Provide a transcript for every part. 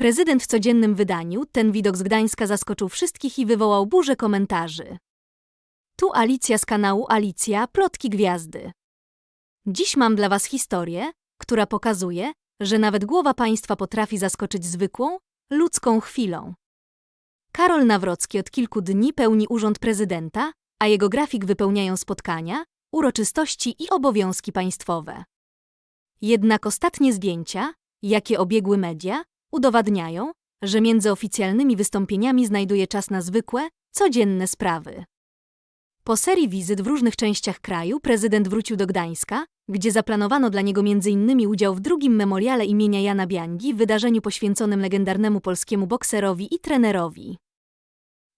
Prezydent w codziennym wydaniu, ten widok z Gdańska zaskoczył wszystkich i wywołał burzę komentarzy. Tu Alicja z kanału Alicja, plotki gwiazdy. Dziś mam dla Was historię, która pokazuje, że nawet głowa państwa potrafi zaskoczyć zwykłą, ludzką chwilą. Karol Nawrocki od kilku dni pełni urząd prezydenta, a jego grafik wypełniają spotkania, uroczystości i obowiązki państwowe. Jednak ostatnie zdjęcia, jakie obiegły media, udowadniają, że między oficjalnymi wystąpieniami znajduje czas na zwykłe, codzienne sprawy. Po serii wizyt w różnych częściach kraju prezydent wrócił do Gdańska, gdzie zaplanowano dla niego m.in. udział w drugim memoriale imienia Jana Biangi, wydarzeniu poświęconym legendarnemu polskiemu bokserowi i trenerowi,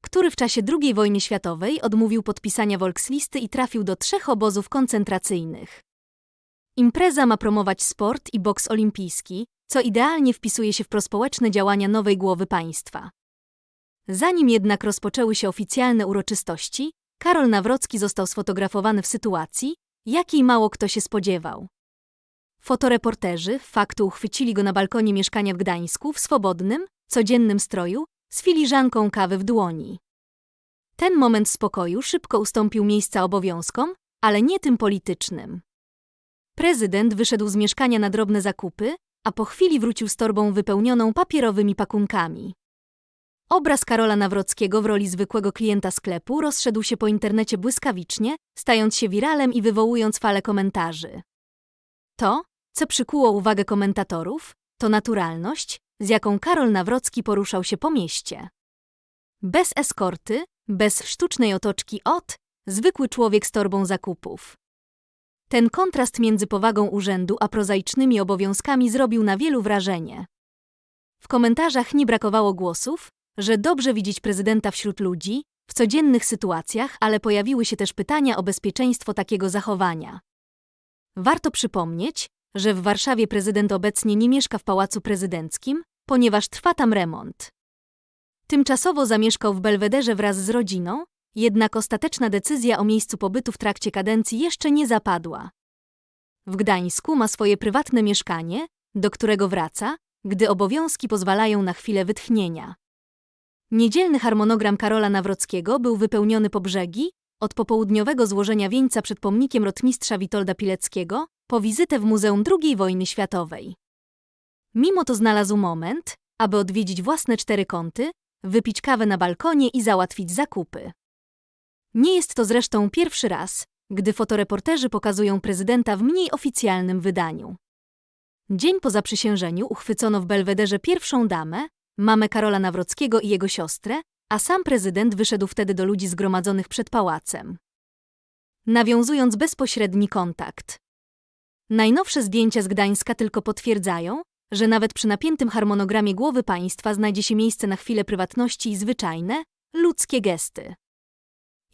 który w czasie II wojny światowej odmówił podpisania Volkslisty i trafił do trzech obozów koncentracyjnych. Impreza ma promować sport i boks olimpijski, co idealnie wpisuje się w prospołeczne działania nowej głowy państwa. Zanim jednak rozpoczęły się oficjalne uroczystości, Karol Nawrocki został sfotografowany w sytuacji, jakiej mało kto się spodziewał. Fotoreporterzy faktu uchwycili go na balkonie mieszkania w Gdańsku w swobodnym, codziennym stroju, z filiżanką kawy w dłoni. Ten moment spokoju szybko ustąpił miejsca obowiązkom, ale nie tym politycznym. Prezydent wyszedł z mieszkania na drobne zakupy, a po chwili wrócił z torbą wypełnioną papierowymi pakunkami. Obraz Karola Nawrockiego w roli zwykłego klienta sklepu rozszedł się po internecie błyskawicznie, stając się wiralem i wywołując falę komentarzy. To, co przykuło uwagę komentatorów, to naturalność, z jaką Karol Nawrocki poruszał się po mieście. Bez eskorty, bez sztucznej otoczki od, zwykły człowiek z torbą zakupów. Ten kontrast między powagą urzędu a prozaicznymi obowiązkami zrobił na wielu wrażenie. W komentarzach nie brakowało głosów, że dobrze widzieć prezydenta wśród ludzi, w codziennych sytuacjach, ale pojawiły się też pytania o bezpieczeństwo takiego zachowania. Warto przypomnieć, że w Warszawie prezydent obecnie nie mieszka w pałacu prezydenckim, ponieważ trwa tam remont. Tymczasowo zamieszkał w Belwederze wraz z rodziną, jednak ostateczna decyzja o miejscu pobytu w trakcie kadencji jeszcze nie zapadła. W Gdańsku ma swoje prywatne mieszkanie, do którego wraca, gdy obowiązki pozwalają na chwilę wytchnienia. Niedzielny harmonogram Karola Nawrockiego był wypełniony po brzegi, od popołudniowego złożenia wieńca przed pomnikiem rotmistrza Witolda Pileckiego, po wizytę w Muzeum II wojny światowej. Mimo to znalazł moment, aby odwiedzić własne cztery kąty, wypić kawę na balkonie i załatwić zakupy. Nie jest to zresztą pierwszy raz, gdy fotoreporterzy pokazują prezydenta w mniej oficjalnym wydaniu. Dzień po zaprzysiężeniu uchwycono w Belwederze pierwszą damę, mamę Karola Nawrockiego i jego siostrę, a sam prezydent wyszedł wtedy do ludzi zgromadzonych przed pałacem. Nawiązując bezpośredni kontakt. Najnowsze zdjęcia z Gdańska tylko potwierdzają, że nawet przy napiętym harmonogramie głowy państwa znajdzie się miejsce na chwilę prywatności i zwyczajne, ludzkie gesty.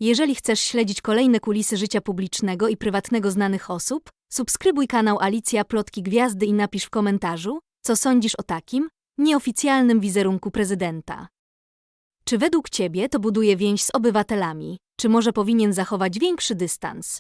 Jeżeli chcesz śledzić kolejne kulisy życia publicznego i prywatnego znanych osób, subskrybuj kanał Alicja Plotki Gwiazdy i napisz w komentarzu, co sądzisz o takim, nieoficjalnym wizerunku prezydenta. Czy według Ciebie to buduje więź z obywatelami, czy może powinien zachować większy dystans?